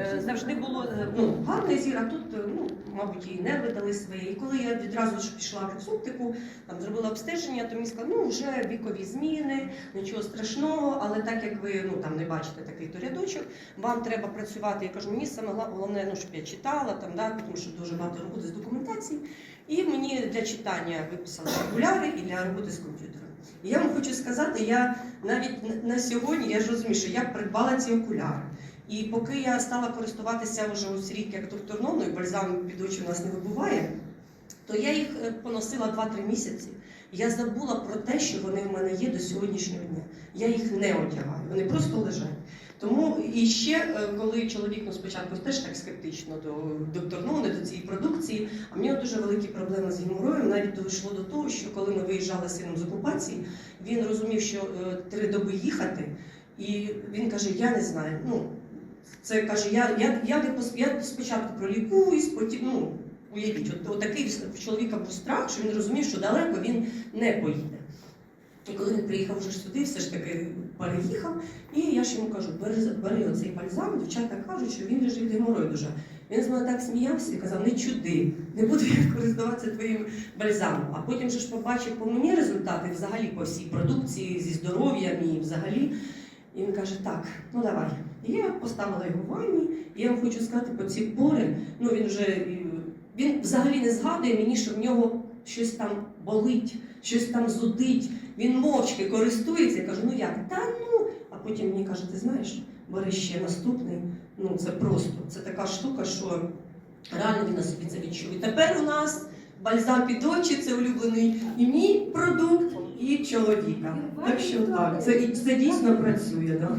Е, Завжди було е, ну, гарний зір, а тут, е, ну, мабуть, і нерви дали свої. І коли я відразу ж пішла в рексоптику, там зробила обстеження, то мені сказали, ну вже вікові зміни, нічого страшного, але так як ви ну, там не бачите такий то рядочок, вам треба працювати. Я кажу, мені саме головне, ну, щоб я читала, там, да, тому що дуже багато роботи з документації. І мені для читання виписали окуляри і для роботи з комп'ютером. І я вам хочу сказати, я навіть на- на сьогодні я ж розумію, що я придбала ці окуляри. І поки я стала користуватися вже ось рік як доктор Ноною, бальзам під очі у нас не вибуває, то я їх е, поносила 2-3 місяці. Я забула про те, що вони в мене є до сьогоднішнього дня. Я їх не одягаю, вони просто лежать. Тому і ще, е, коли чоловік ну, спочатку теж так скептично до доктор до цієї продукції, а в нього дуже великі проблеми з геморроєм. Навіть дійшло до того, що коли ми виїжджали сином з окупації, він розумів, що е, три доби їхати, і він каже: Я не знаю. Ну це каже, я, я, я, я спочатку пролікуюсь, потім ну. Уявіть, от, от такий в чоловіка був страх, що він розумів, що далеко він не поїде. І коли він приїхав вже сюди, все ж таки переїхав, і я ж йому кажу, бери, бери оцей бальзам, дівчата кажуть, що він від геморою дуже. Він з мене так сміявся і казав, не чуди, не буду я користуватися твоїм бальзамом. А потім же ж побачив по мені результати взагалі по всій продукції, зі здоров'ям і взагалі. І він каже, так, ну давай. І я поставила його в ванні, і я вам хочу сказати, по ці пори, ну він вже він взагалі не згадує мені, що в нього щось там болить, щось там зудить. Він мовчки користується. Я кажу, ну як? Та ну. А потім мені каже, ти знаєш, бери ще наступний. Ну це просто, це така штука, що реально він на собі це відчув. І тепер у нас бальзам під очі, це улюблений і мій продукт, і чоловіка. Так що так, це, це дійсно працює. Да.